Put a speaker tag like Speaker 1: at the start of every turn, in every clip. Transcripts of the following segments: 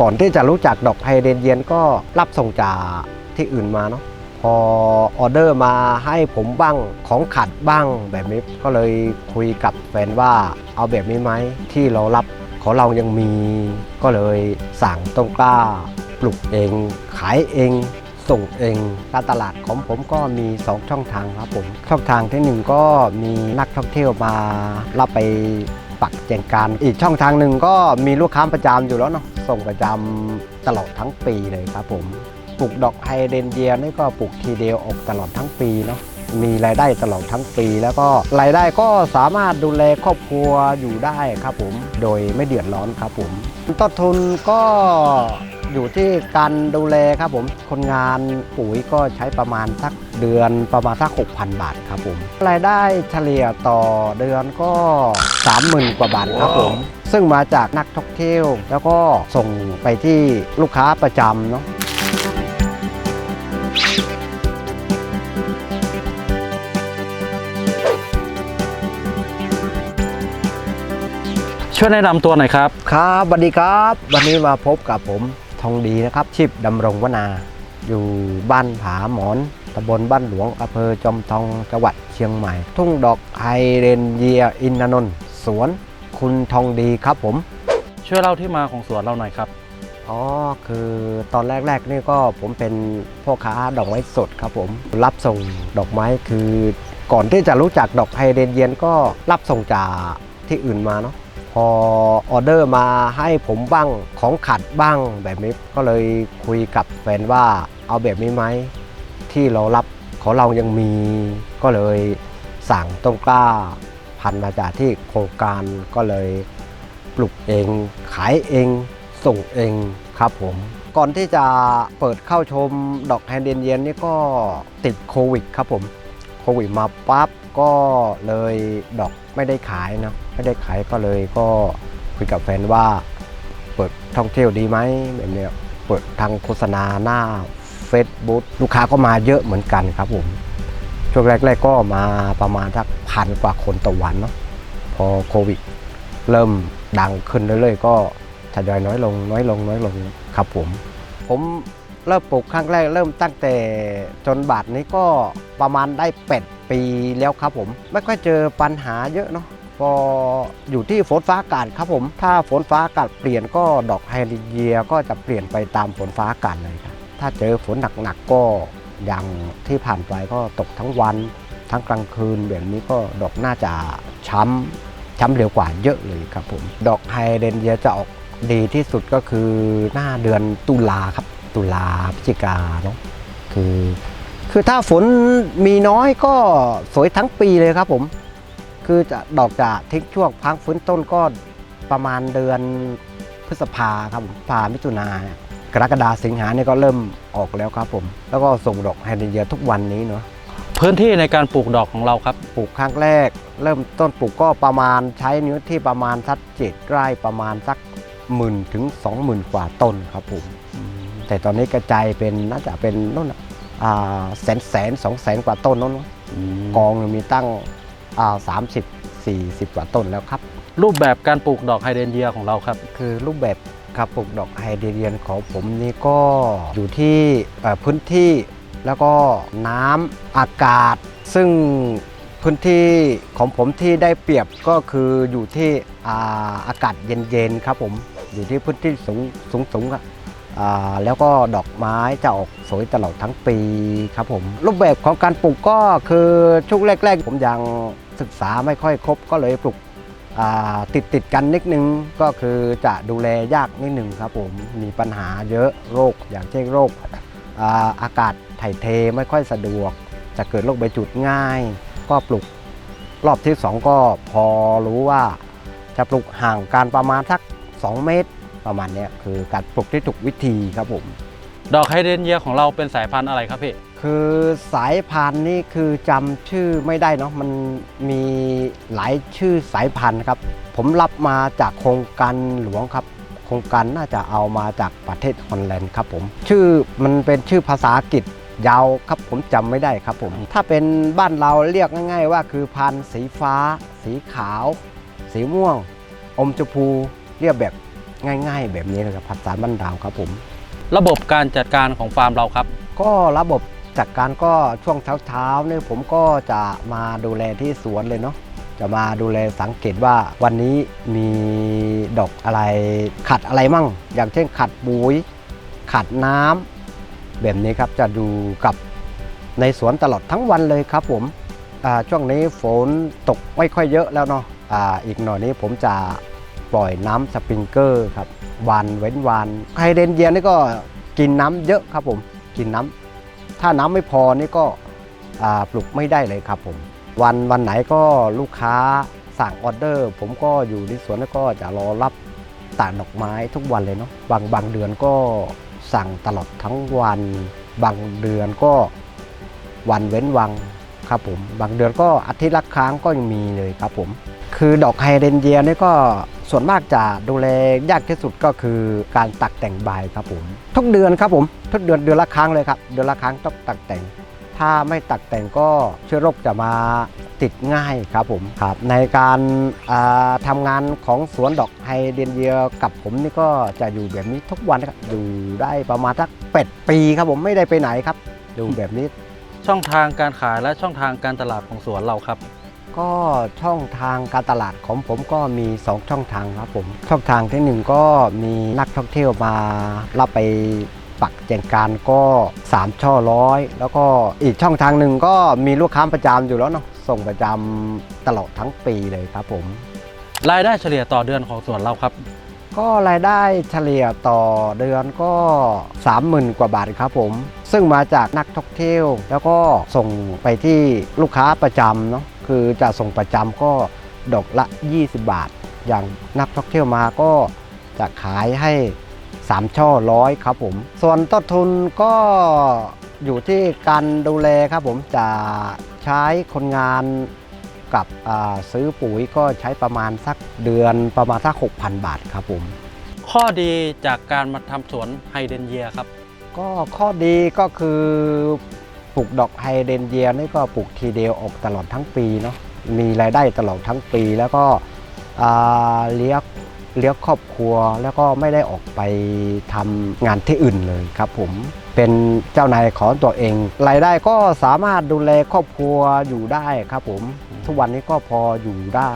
Speaker 1: ก่อนที่จะรู้จักดอกไฮเดรนเยียนก็รับส่งจากที่อื่นมาเนาะพอออเดอร์มาให้ผมบ้างของขัดบ้างแบบนี้ก็เลยคุยกับแฟนว่าเอาแบบนี้ไหมที่เรารับของเรายังมี ก็เลยสั่งต้นกล้า ปลูกเอง ขายเอง ส่งเองการตลาดของผมก็มี 2 ช่องทางครับผม ช่องทางที่หนึ่งก็มีนักท่องเที่ยวมารับไปปักแจงการ อีกช่องทางหนึ่งก็มีลูกค้าประจำอยู่แล้วเนาะ ส่งประจำตลอดทั้งปีเลยครับผมปลูกดอกไฮเดรนเยียนี่ก็ปลูกทีเดียวออกตลอดทั้งปีเนาะมีรายได้ตลอดทั้งปี แล้วก็รายได้ก็สามารถดูแลครอบครัวอยู่ได้ครับผมโดยไม่เดือดร้อนครับผมต้นทุนก็อยู่ที่การดูแลครับผม คนงานปุ๋ยก็ใช้ประมาณสักเดือนประมาณสัก 6,000 บาทครับผม รายได้เฉลี่ยต่อเดือนก็ 30,000 กว่าบาทครับผม ซึ่งมาจากนักท่องเที่ยว แล้วก็ส่งไปที่ลูกค้าประจำเนาะ
Speaker 2: ช่วยแนะนำตัวหน่อยครับ
Speaker 1: ครับสวัสดีครับ วันนี้มาพบกับผมทองดีนะครับ ชิบดำรงวนา อยู่บ้านผาหมอนตำบลบ้านหลวงอำเภอจอมทองจังหวัดเชียงใหม่ ทุ่งดอกไฮเรนเยียอินทนนท์สวน คุณทองดีครับผม
Speaker 2: ช่วยเล่าที่มาของสวนเราหน่อยครับ
Speaker 1: อ๋อ คือตอนแรกๆนี่ก็ผมเป็นพ่อค้าดอกไม้สดครับผม รับส่งดอกไม้คือก่อนที่จะรู้จักดอกไฮเดรนเยียนก็รับส่งจากที่อื่นมาเนาะพอออเดอร์มาให้ผมบ้างของขัดบ้างแบบนี้ก็เลยคุยกับแฟนว่าเอาแบบนี้ไหมที่เรารับของเรายังมีก็เลยสั่งต้นกล้า พันธุ์มาจากที่โครงการก็เลยปลูกเอง ขายเอง ส่งเองครับผม ก่อนที่จะเปิดเข้าชมดอกแฮนเดนเยียนนี่ก็ติดโควิดครับผมโควิดมาปั๊บก็เลยดอกไม่ได้ขายนะไม่ได้ขายก็เลยก็คุยกับแฟนว่า เปิดท่องเที่ยวดีไหมแบบเนี้ยเปิดทางโฆษณาหน้า Facebook ลูกค้าก็มาเยอะเหมือนกันครับผม ช่วงแรกๆก็มาประมาณสักพันกว่าคนต่อวันเนาะพอโควิด เริ่มดังขึ้นเรื่อยๆก็ทยอยน้อยลงน้อยลงน้อยลงครับผม ผมเริ่มปลูกครั้งแรกเริ่มตั้งแต่จนบาทนี้ก็ประมาณได้เป็ดปีแล้วครับผม ไม่ค่อยเจอปัญหาเยอะเนาะก็อยู่ที่ฝนฟ้าอากาศครับผม ถ้าฝนฟ้าอากาศเปลี่ยนก็ดอกไฮริเยียก็จะเปลี่ยนไปตามฝนฟ้าอากาศเลยครับถ้าเจอฝนหนักๆก็ อย่างที่ผ่านไปก็ตกทั้งวันทั้งกลางคืนแบบนี้ก็ดอกน่าจะช้ำช้ำเร็วกว่าเยอะเลยครับผม ดอกไฮเดรนเยียจะออกดีที่สุดก็คือหน้าเดือนตุลาครับ ตุลาพฤศจิกาเนาะคือ คือถ้าฝนมีน้อยก็สวยทั้งปีเลยครับผม คือจะดอกจะทิ้งช่วงพักฟื้นต้นก็ประมาณเดือนพฤษภาครับผมพามิถุนา กรกฎาสิงหาเนี่ยก็เริ่มออกแล้วครับผม แล้วก็ส่งดอกไฮเดรนเยียทุกวันนี้เนาะ
Speaker 2: พื้นที่ในการปลูกดอกของเราครับ
Speaker 1: ปลูกครั้งแรก เริ่มต้นปลูกก็ประมาณใช้เนื้อที่ประมาณสักเจ็ดไร่ประมาณสักหมื่นถึงสองหมื่นกว่าต้นครับผมแต่ตอนนี้กระจายเป็นน่าจะเป็นนู่นน่ะอ่าแสนแสนสองแสนกว่าต้นนู้นกองหนึ่งมีตั้งอ่าสามสิบสี่สิบกว่าต้นแล้วครับ
Speaker 2: รูปแบบการปลูกดอกไฮเดรนเยียของเราครับ
Speaker 1: คือรูปแบบ ครับปลูกดอกไฮเดรียนของผมนี่ก็อยู่ที่พื้นที่แล้วก็น้ำอากาศ ซึ่งพื้นที่ของผมที่ได้เปรียบก็คืออยู่ที่อาอากาศเย็นๆครับผมอยู่ที่พื้นที่สูงสูงสูงๆอะแล้วก็ดอกไม้จะออกสวยตลอดทั้งปีครับผม รูปแบบของการปลูกก็คือช่วงแรก ๆ ผมยังศึกษาไม่ค่อยครบก็เลยปลูก ติดติดกันนิดนึงก็คือจะดูแลยากนิดนึงครับผมมีปัญหาเยอะโรคอย่างเช่นโรคอาอากาศถ่ายเทไม่ค่อยสะดวก จะเกิดโรคใบจุดง่าย ก็ปลูกรอบที่ 2 ก็พอรู้ว่าจะปลูกห่างกันประมาณสัก 2 เมตรประมาณนี้คือการปลูกที่ถูกวิธีครับผม
Speaker 2: ดอกไฮเดรนเยียของเราเป็นสายพันธุ์อะไรครับพี่
Speaker 1: คือสายพันธุ์นี่คือจำชื่อไม่ได้เนาะมันมีหลายชื่อสายพันธุ์ครับ ผมรับมาจากโครงการหลวงครับ โครงการน่าจะเอามาจากประเทศฮอลแลนด์ครับผม ชื่อมันเป็นชื่อภาษาอังกฤษยาวครับผมจำไม่ได้ครับผม ถ้าเป็นบ้านเราเรียกง่าย ๆ ว่าคือพันธุ์สีฟ้า สีขาว สีม่วง อมชมพูเรียกแบบง่าย ๆ แบบนี้นะครับภาษาบ้านดาวครับผม
Speaker 2: ระบบการจัดการของฟาร์มเราครับ
Speaker 1: ก็ระบบ จัดการก็ช่วงเช้าๆเนี่ยผมก็จะมาดูแลที่สวนเลยเนาะจะมาดูแลสังเกตว่าวันนี้มีดอกอะไรขัดอะไรมั่ง อย่างเช่นขัดปุ๋ยขัดน้ำแบบนี้ครับจะดูกับในสวนตลอดทั้งวันเลยครับผมช่วงนี้ฝนตกไม่ค่อยเยอะแล้วเนาะอ่าอีกหน่อยนี้ผมจะปล่อยน้ำสปริงเกอร์ครับวันเว้นวันไฮเดรนเยียนี่ก็กินน้ำเยอะครับผมกินน้ำ ถ้าน้ำไม่พอนี่ก็ปลูกไม่ได้เลยครับผม วันวันไหนก็ลูกค้าสั่งออเดอร์ ผมก็อยู่ที่สวนแล้วก็จะรอรับตากดอกไม้ทุกวันเลยเนาะบางบางเดือนก็สั่งตลอดทั้งวัน บางเดือนก็วันเว้นวันครับผม บางเดือนก็อาทิตย์ละครั้งก็ยังมีเลยครับผม คือดอกไฮเดรนเยียนี่ก็ส่วนมากจะดูแลยากที่สุดก็คือการตักแต่งใบครับผม ทุกเดือนครับผม ทุกเดือนเดือนละครั้งเลยครับ เดือนละครั้งต้องตักแต่ง ถ้าไม่ตักแต่งก็เชื้อโรคจะมาติดง่ายครับผมครับในการาทำงานของสวนดอกไฮเดรนเยียกับผมนี่ก็จะอยู่แบบนี้ทุกวันครับอยู่ได้ประมาณสักเป็ดปีครับผมไม่ได้ไปไหนครับอยู่แบบนี้
Speaker 2: ช่องทางการขายและช่องทางการตลาดของสวนเราครับ
Speaker 1: ก็ช่องทางการตลาดของผมก็มี 2 ช่องทางครับผม ช่องทางที่หนึ่งก็มีนักท่องเที่ยวมารับไปปักแจงการก็ 3 ช่อร้อย แล้วก็อีกช่องทางหนึ่งก็มีลูกค้าประจำอยู่แล้วเนาะส่งประจำตลอดทั้งปีเลยครับผม
Speaker 2: รายได้เฉลี่ยต่อเดือนของสวนเราครับ
Speaker 1: ก็รายได้เฉลี่ยต่อเดือนก็ 30,000 กว่าบาทครับผม ซึ่งมาจากนักท่องเที่ยว แล้วก็ส่งไปที่ลูกค้าประจำเนาะ คือจะส่งประจำก็ดอกละ 20 บาท อย่างนักท่องเที่ยวมาก็จะขายให้ 3 ช่อร้อยครับผม ส่วนต้นทุนก็อยู่ที่การดูแลครับผมจะใช้คนงานกับอ่าซื้อปุ๋ยก็ใช้ประมาณสักเดือนประมาณสัก 6,000 บาทครับผม
Speaker 2: ข้อดีจากการมาทำสวนไฮเดรนเยียครับ
Speaker 1: ก็ข้อดีก็คือ ปลูกดอกไฮเดรนเยียนี่ก็ปลูกทีเดียวออกตลอดทั้งปีเนาะมีรายได้ตลอดทั้งปีแล้วก็เลี้ยงเลี้ยงครอบครัวแล้วก็ไม่ได้ออกไปทำงานที่อื่นเลยครับผมเป็นเจ้านายของตัวเอง รายได้ก็สามารถดูแลครอบครัวอยู่ได้ครับผม ทุกวันนี้ก็พออยู่ได้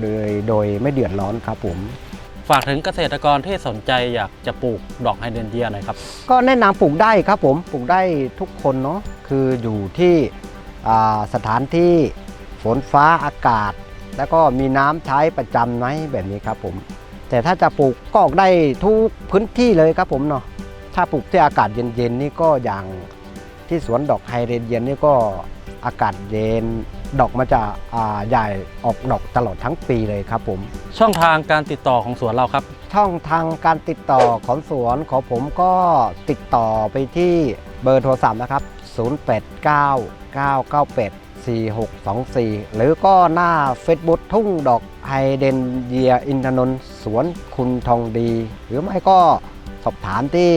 Speaker 1: โดยโดยไม่เดือดร้อนครับผม
Speaker 2: ฝากถึงเกษตรกรที่สนใจอยากจะปลูกดอกไฮเดรนเยียหน่อยครับ
Speaker 1: ก็แนะนำปลูกได้ครับผมปลูกได้ทุกคนเนาะคืออยู่ที่อ่าสถานที่ฝนฟ้าอากาศ แล้วก็มีน้ำใช้ประจำไหมแบบนี้ครับผม แต่ถ้าจะปลูกก็ออกได้ทุกพื้นที่เลยครับผมเนาะถ้าปลูกที่อากาศเย็นๆนี่ก็อย่างที่สวนดอกไฮเดรนเยียนี่ก็ อากาศเย็น ดอกมันจะอ่าใหญ่ออกดอกตลอดทั้งปีเลยครับผม
Speaker 2: ช่องทางการติดต่อของสวนเราครับ
Speaker 1: ช่องทางการติดต่อของสวนของผมก็ติดต่อไปที่เบอร์โทรศัพท์นะครับ 0899984624 หรือก็หน้า Facebook ทุ่งดอกไฮเดนเยียอินทนนท์สวนคุณทองดี หรือไม่ก็สอบถามที่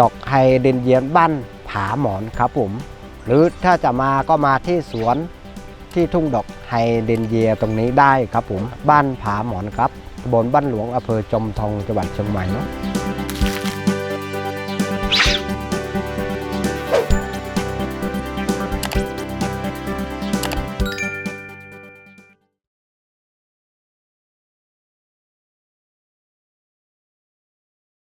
Speaker 1: ดอกไฮเดนเยียบ้านผาหมอนครับผม หรือถ้าจะมาก็มาที่สวนที่ทุ่งดอกไฮเดนเยียตรงนี้ได้ครับผม บ้านผาหมอนครับตำบลบ้านหลวงอำเภอจอมทองจังหวัดเชียงใหม่เนาะ